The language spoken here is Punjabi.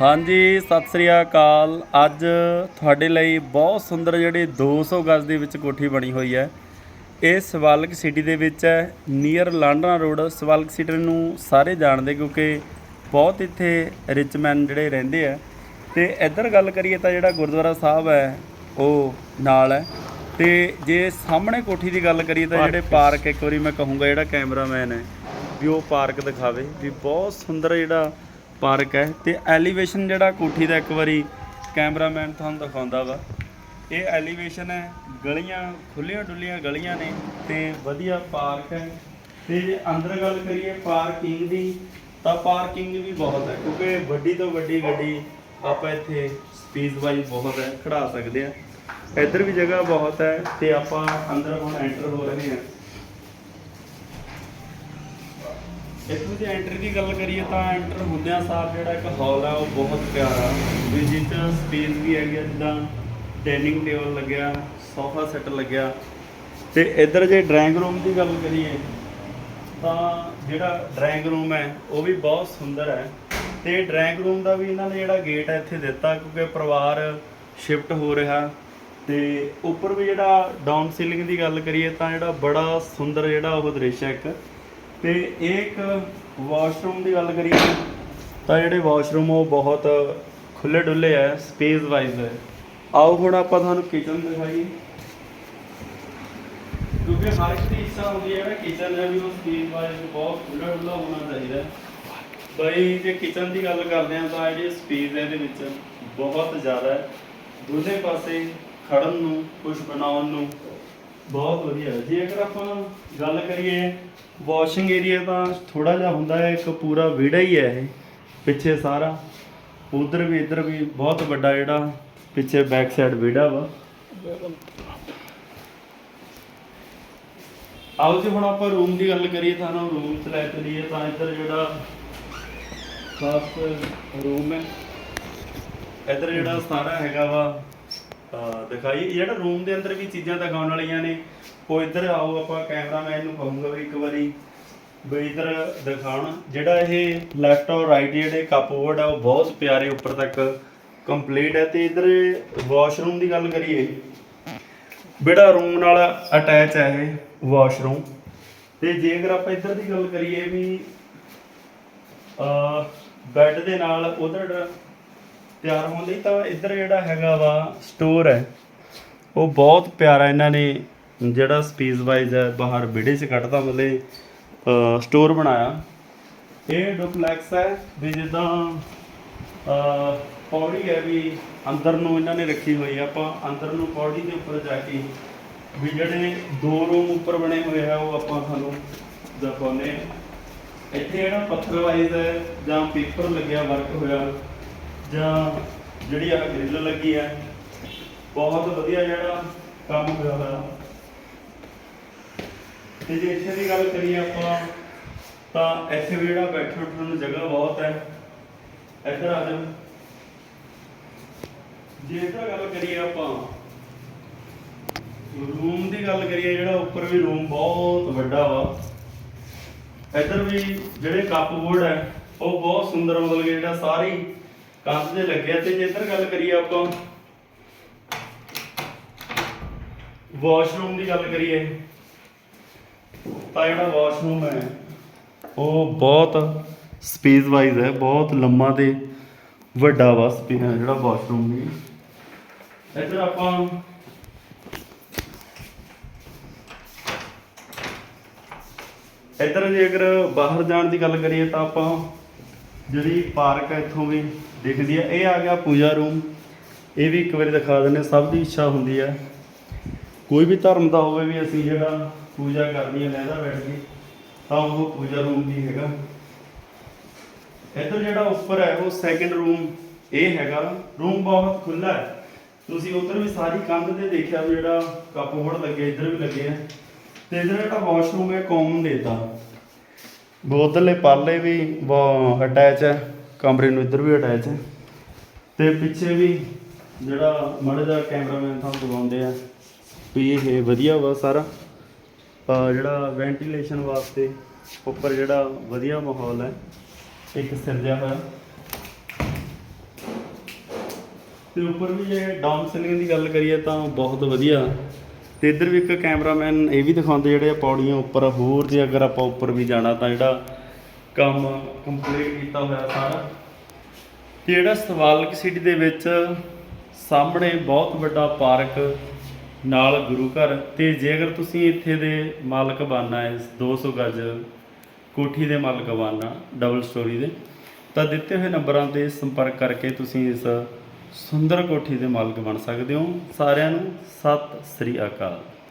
ਹਾਂਜੀ ਸਤਿ ਸ੍ਰੀ ਅਕਾਲ। ਅੱਜ ਤੁਹਾਡੇ ਲਈ ਬਹੁਤ ਸੁੰਦਰ ਜਿਹੜੀ 200 ਗਜ਼ ਦੇ ਵਿੱਚ ਕੋਠੀ ਬਣੀ ਹੋਈ ਹੈ। ਇਹ ਸਵਾਲਕ ਸਿਟੀ ਦੇ ਵਿੱਚ ਹੈ near Landran road. Shivalik city ਨੂੰ ਸਾਰੇ ਜਾਣਦੇ ਕਿਉਂਕਿ ਬਹੁਤ ਇੱਥੇ ਰਿਚਮੈਨ ਜਿਹੜੇ ਰਹਿੰਦੇ ਆ। ਤੇ ਇੱਧਰ ਗੱਲ ਕਰੀਏ ਤਾਂ ਜਿਹੜਾ ਗੁਰਦੁਆਰਾ ਸਾਹਿਬ ਹੈ ਉਹ ਨਾਲ ਹੈ। ਤੇ ਜੇ ਸਾਹਮਣੇ ਕੋਠੀ ਦੀ ਗੱਲ ਕਰੀਏ ਤਾਂ ਜਿਹੜੇ ਪਾਰਕ ਇੱਕ ਵਾਰੀ ਮੈਂ ਕਹੂੰਗਾ ਜਿਹੜਾ ਕੈਮਰਾਮੈਨ ਹੈ ਵੀ ਉਹ ਪਾਰਕ ਦਿਖਾਵੇ ਵੀ ਬਹੁਤ ਸੁੰਦਰ ਜਿਹੜਾ ਪਾਰਕ ਹੈ ਤੇ ਐਲੀਵੇਸ਼ਨ ਜਿਹੜਾ ਕੋਠੀ ਦਾ ਇੱਕ ਵਾਰੀ ਕੈਮਰਾਮੈਨ ਤੁਹਾਨੂੰ ਦਿਖਾਉਂਦਾ ਵਾ। ਇਹ ਐਲੀਵੇਸ਼ਨ ਹੈ, ਗਲੀਆਂ ਖੁੱਲੀਆਂ ਡੁੱਲੀਆਂ ਗਲੀਆਂ ਨੇ ਤੇ ਵਧੀਆ ਪਾਰਕ ਹੈ। ਤੇ ਜੇ ਅੰਦਰ ਗੱਲ ਕਰੀਏ ਪਾਰਕਿੰਗ ਦੀ, ਤਾਂ ਪਾਰਕਿੰਗ ਵੀ ਬਹੁਤ ਹੈ, ਕਿਉਂਕਿ ਵੱਡੀ ਤੋਂ ਵੱਡੀ ਗੱਡੀ ਆਪਾਂ ਇੱਥੇ ਸਪੇਸ ਵਾਈਜ਼ ਬਹੁਤ ਹੈ ਖੜਾ ਸਕਦੇ ਆ ਇੱਧਰ ਵੀ ਜਗ੍ਹਾ ਬਹੁਤ ਹੈ ਤੇ ਆਪਾਂ ਅੰਦਰ ਹੁਣ ਐਂਟਰ ਹੋ ਰਹੇ ਹਾਂ। ਇੱਥੋਂ ਦੀ ਐਂਟਰੀ ਦੀ ਗੱਲ ਕਰੀਏ ਤਾਂ ਐਂਟਰ ਹੁੰਦਿਆਂ ਸਾਰ ਜਿਹੜਾ ਇੱਕ ਹਾਲ ਹੈ ਉਹ ਬਹੁਤ ਪਿਆਰਾ ਵੀ ਜਿਸ ਚ ਸਪੇਸ ਵੀ ਹੈਗੀ ਆ, ਜਿੱਦਾਂ ਡਾਈਨਿੰਗ ਟੇਬਲ ਲੱਗਿਆ ਸੋਫਾ ਸੈੱਟ ਲੱਗਿਆ। ਤੇ ਇੱਧਰ ਜੇ ਡਰਾਇੰਗ ਰੂਮ ਦੀ ਗੱਲ ਕਰੀਏ, ਤਾਂ ਜਿਹੜਾ ਡਰਾਇੰਗ ਰੂਮ ਹੈ, ਉਹ ਵੀ ਬਹੁਤ ਸੁੰਦਰ ਹੈ। ਤੇ ਡਰਾਇੰਗ ਰੂਮ ਦਾ ਵੀ ਇਹਨਾਂ ਨੇ ਜਿਹੜਾ ਗੇਟ ਹੈ ਇੱਥੇ ਦਿੱਤਾ, ਕਿਉਂਕਿ ਪਰਿਵਾਰ ਸ਼ਿਫਟ ਹੋ ਰਿਹਾ। ਤੇ ਉੱਪਰ ਵੀ ਜਿਹੜਾ ਡਾਊਨ ਸੀਲਿੰਗ ਦੀ ਗੱਲ ਕਰੀਏ, ਤਾਂ ਜਿਹੜਾ ਬੜਾ ਸੁੰਦਰ ਜਿਹੜਾ ਉਹ ਦ੍ਰਿਸ਼ ਹੈ ਇੱਕ। ਤੇ ਇਹ ਇੱਕ ਵਾਸ਼ਰੂਮ ਦੀ ਗੱਲ ਕਰੀਏ ਤਾਂ ਜਿਹੜੇ ਵਾਸ਼ਰੂਮ ਉਹ ਬਹੁਤ ਖੁੱਲੇ ਡੁੱਲੇ ਹੈ ਸਪੇਸ ਵਾਈਜ਼ ਹੈ ਆਓ ਹੁਣ ਆਪਾਂ ਤੁਹਾਨੂੰ ਕਿਚਨ ਦਿਖਾਈਏ। ਕਿਉਂਕਿ ਹਰ ਇੱਕ ਦੀ ਇੱਛਾ ਹੁੰਦੀ ਹੈ ਨਾ ਕਿਚਨ ਹੈ ਵੀ ਉਹ ਸਪੇਸ ਵਾਈਜ਼ ਬਹੁਤ ਖੁੱਲਾ ਡੁੱਲਾ ਹੋਣਾ ਚਾਹੀਦਾ। ਬਈ ਜੇ ਕਿਚਨ ਦੀ ਗੱਲ ਕਰਦੇ ਹਾਂ ਤਾਂ ਜਿਹੜੀ ਸਪੇਸ ਹੈ ਇਹਦੇ ਵਿੱਚ ਬਹੁਤ ਜ਼ਿਆਦਾ ਹੈ। ਦੋਨੇ ਪਾਸੇ ਖੜਨ ਨੂੰ ਕੁਝ ਬਣਾਉਣ ਨੂੰ ਬਹੁਤ ਵਧੀਆ। ਜੇ ਅਗਰ ਆਪਾਂ ਗੱਲ ਕਰੀਏ ਵਾਸ਼ਿੰਗ ਏਰੀਆ ਤਾਂ ਥੋੜਾ ਜਿਹਾ ਹੁੰਦਾ ਹੈ, ਇੱਕ ਪੂਰਾ ਵਿਹੜਾ ਹੀ ਹੈ ਇਹ, ਪਿੱਛੇ ਸਾਰਾ। ਉਧਰ ਵੀ, ਇੱਧਰ ਵੀ ਬਹੁਤ ਵੱਡਾ ਜਿਹੜਾ ਪਿੱਛੇ ਬੈਕ ਸਾਈਡ ਵਿਹੜਾ ਵਾ। ਆਓ ਜੀ, ਹੁਣ ਆਪਾਂ ਰੂਮ ਦੀ ਗੱਲ ਕਰੀਏ, ਤਾਂ ਨਾ ਰੂਮ ਚ ਲੈ ਚਲੀਏ, ਤਾਂ ਇੱਧਰ ਜਿਹੜਾ ਖਾਸ ਰੂਮ ਹੈ। ਇੱਧਰ ਜਿਹੜਾ ਸਾਰਾ ਹੈਗਾ ਵਾ ਅਹ, ਦਿਖਾਈ। ਜਿਹੜਾ ਰੂਮ ਦੇ ਅੰਦਰ ਵੀ ਚੀਜ਼ਾਂ ਦਿਖਾਉਣ ਵਾਲੀਆਂ ਨੇ। ਉਹ ਇੱਧਰ ਆਓ, ਆਪਾਂ ਕੈਮਰਾਮੈਨ ਨੂੰ ਕਹੂੰਗਾ ਵੀ ਇੱਕ ਵਾਰੀ ਵੀ ਇੱਧਰ ਦਿਖਾਉਣ। ਜਿਹੜਾ ਇਹ ਲੈਫਟ ਔਰ ਰਾਈਟ ਜਿਹੜੇ ਕੱਪਬੋਰਡ ਆ, ਉਹ ਬਹੁਤ ਪਿਆਰੇ ਉੱਪਰ ਤੱਕ ਕੰਪਲੀਟ ਹੈ ਤੇ ਇੱਧਰ ਵਾਸ਼ਰੂਮ ਦੀ ਗੱਲ ਕਰੀਏ। ਬੇੜਾ ਰੂਮ ਨਾਲ ਅਟੈਚ ਹੈ ਇਹ ਵਾਸ਼ਰੂਮ ਤੇ ਜੇਕਰ ਆਪਾਂ ਇੱਧਰ ਦੀ ਗੱਲ ਕਰੀਏ ਵੀ ਅ ਬੈੱਡ ਦੇ ਨਾਲ ਉਧਰ ਤਿਆਰ ਹੋਣ ਲਈ ਤਾਂ ਇੱਧਰ ਜਿਹੜਾ ਹੈਗਾ ਵਾ ਸਟੋਰ ਹੈ, ਉਹ ਬਹੁਤ ਪਿਆਰਾ ਇਹਨਾਂ ਨੇ ਜਿਹੜਾ ਸਪੇਸ ਵਾਈਜ਼ ਹੈ, ਬਾਹਰ ਵਿੜੇ 'ਚ ਕੱਢਦਾ ਮਤਲਬ ਸਟੋਰ ਬਣਾਇਆ। ਇਹ ਡੁਪਲੈਕਸ ਹੈ ਵੀ ਜਿੱਦਾਂ ਪੌੜੀ ਹੈ ਵੀ ਅੰਦਰ ਨੂੰ ਇਹਨਾਂ ਨੇ ਰੱਖੀ ਹੋਈ ਆ ਆਪਾਂ ਅੰਦਰ ਨੂੰ ਪੌੜੀ ਦੇ ਉੱਪਰ ਜਾ ਕੇ ਵੀ ਜਿਹੜੇ ਦੋ ਰੂਮ ਉੱਪਰ ਬਣੇ ਹੋਏ ਆ, ਉਹ ਆਪਾਂ ਤੁਹਾਨੂੰ ਦਿਖਾਉਂਦੇ ਹਾਂ। ਇੱਥੇ ਜਿਹੜਾ ਪੱਥਰ ਵਾਈਜ਼ ਹੈ ਜਾਂ ਪੇਪਰ ਲੱਗਿਆ ਵਰਕ ਹੋਇਆ ਜਾਂ ਜਿਹੜੀ ਆ ਗ੍ਰਿਲ ਲੱਗੀ ਹੈ ਬਹੁਤ ਵਧੀਆ ਜਿਹੜਾ ਕੰਮ ਹੋਇਆ ਹੋਇਆ। ਤੇ ਜੇ ਇੱਥੇ ਦੀ ਗੱਲ ਕਰੀਏ ਆਪਾਂ, ਤਾਂ ਇੱਥੇ ਵੀ ਜਿਹੜਾ ਬੈਠਣ ਉੱਠਣ ਨੂੰ ਜਗ੍ਹਾ ਬਹੁਤ ਹੈ। ਇੱਧਰ ਆ ਜਾਓ। ਜੇ ਇੱਧਰ ਗੱਲ ਕਰੀਏ ਆਪਾਂ ਰੂਮ ਦੀ ਗੱਲ ਕਰੀਏ ਜਿਹੜਾ ਉੱਪਰ ਵੀ ਰੂਮ ਬਹੁਤ ਵੱਡਾ ਵਾ। ਇੱਧਰ ਵੀ ਜਿਹੜੇ ਕੱਪਬੋਰਡ ਹੈ, ਉਹ ਬਹੁਤ ਸੁੰਦਰ ਮਤਲਬ ਕਿ ਜਿਹੜਾ ਸਾਰੀ ਕੰਧ ਦੇ ਲੱਗਿਆ ਤੇ ਜੇ ਇੱਧਰ ਗੱਲ ਕਰੀਏ ਆਪਾਂ ਵਾਸ਼ਰੂਮ ਦੀ ਗੱਲ ਕਰੀਏ, ਤਾਂ ਜਿਹੜਾ ਵਾਸ਼ਰੂਮ ਹੈ, ਉਹ ਬਹੁਤ ਸਪੇਸ ਵਾਈਜ਼ ਹੈ, ਬਹੁਤ ਲੰਮਾ ਤੇ ਵੱਡਾ ਵਾ ਜਿਹੜਾ ਵਾਸ਼ਰੂਮ ਵੀ ਇੱਧਰ ਆਪਾਂ ਇੱਧਰ ਜੇ ਅਗਰ ਬਾਹਰ ਜਾਣ ਦੀ ਗੱਲ ਕਰੀਏ ਤਾਂ ਆਪਾਂ ਜਿਹੜੀ ਪਾਰਕ ਹੈ ਇੱਥੋਂ ਵੀ ਦਿਖਦੀ ਹੈ ਇਹ ਆ ਗਿਆ ਪੂਜਾ ਰੂਮ ਇਹ ਵੀ ਇੱਕ ਵਾਰੀ ਦਿਖਾ ਦਿੰਦੇ ਸਭ ਦੀ ਇੱਛਾ ਹੁੰਦੀ ਹੈ ਕੋਈ ਵੀ ਧਰਮ ਦਾ ਹੋਵੇ ਵੀ ਅਸੀਂ ਜਿਹੜਾ ਪੂਜਾ ਕਰਨੀ ਹੈ ਲਹਿਦਾ ਬੈਠ ਕੇ ਤਾਂ ਉਹ ਪੂਜਾ ਰੂਮ ਦੀ ਹੈਗਾ। ਇੱਧਰ ਜਿਹੜਾ ਉੱਪਰ ਹੈ, ਉਹ ਸੈਕੰਡ ਰੂਮ ਇਹ ਹੈਗਾ। ਰੂਮ ਬਹੁਤ ਖੁੱਲਾ ਹੈ। ਤੁਸੀਂ ਉੱਧਰ ਵੀ ਸਾਰੀ ਕੰਧ ਤੇ ਦੇਖਿਆ ਵੀ ਜਿਹੜਾ ਕੱਪਬੋਰਡ ਲੱਗੇ, ਇੱਧਰ ਵੀ ਲੱਗੇ ਆ। ਤੇ ਇੱਧਰ ਜਿਹੜਾ ਵਾਸ਼ਰੂਮ ਹੈ ਕਾਮਨ ਦੇਤਾ। ਬੋਤਲੇ ਪਾਲੇ ਵੀ ਅਟੈਚ ਹੈ ਕਮਰੇ ਨੂੰ ਇੱਧਰ ਵੀ ਅਟੈਚ ਹੈ ਤੇ ਪਿੱਛੇ ਵੀ ਜਿਹੜਾ ਮਾੜੇ ਦਾ ਕੈਮਰਾਮੈਨ ਤੁਹਾਨੂੰ ਦਿਵਾਉਂਦੇ ਆ, ਵੀ ਇਹ ਵਧੀਆ ਵਾ ਸਾਰਾ। ਜਿਹੜਾ ਵੈਂਟੀਲੇਸ਼ਨ ਵਾਸਤੇ ਉੱਪਰ ਜਿਹੜਾ ਵਧੀਆ ਮਾਹੌਲ ਹੈ ਇੱਕ ਸਿਰਜਿਆ ਹੋਇਆ। ਤੇ ਉੱਪਰ ਵੀ ਜੇ ਡਾਊਨ ਸੀਲਿੰਗ ਦੀ ਗੱਲ ਕਰੀਏ ਤਾਂ ਬਹੁਤ ਵਧੀਆ। ਤੇ ਇੱਧਰ ਵੀ ਇੱਕ ਕੈਮਰਾਮੈਨ ਇਹ ਵੀ ਦਿਖਾਉਂਦੇ ਜਿਹੜੇ ਆ ਪੌੜੀਆਂ ਉੱਪਰ, ਹੋਰ ਜੇ ਅਗਰ ਆਪਾਂ ਉੱਪਰ ਵੀ ਜਾਣਾ ਤਾਂ ਜਿਹੜਾ ਕੰਮ ਕੰਪਲੀਟ ਕੀਤਾ ਹੋਇਆ ਸਾਰਾ। ਤੇ ਜਿਹੜਾ ਸਵਾਲਕ ਸਿਟੀ ਦੇ ਵਿੱਚ ਸਾਹਮਣੇ ਬਹੁਤ ਵੱਡਾ ਪਾਰਕ ਨਾਲ ਗੁਰੂ ਘਰ, ਤੇ ਜੇਕਰ ਤੁਸੀਂ ਇੱਥੇ ਦੇ ਮਾਲਕ ਬਣਨਾ ਹੈ 200 ਗਜ ਕੋਠੀ ਦੇ ਮਾਲਕ ਬਣਨਾ ਡਬਲ ਸਟੋਰੀ ਦੇ, ਤਾਂ ਦਿੱਤੇ ਹੋਏ ਨੰਬਰਾਂ ਤੇ ਸੰਪਰਕ ਕਰਕੇ ਤੁਸੀਂ ਇਸ ਸੁੰਦਰ ਕੋਠੀ ਦੇ ਮਾਲਕ ਬਣ ਸਕਦੇ ਹੋ। ਸਾਰਿਆਂ ਨੂੰ ਸਤਿ ਸ੍ਰੀ ਅਕਾਲ।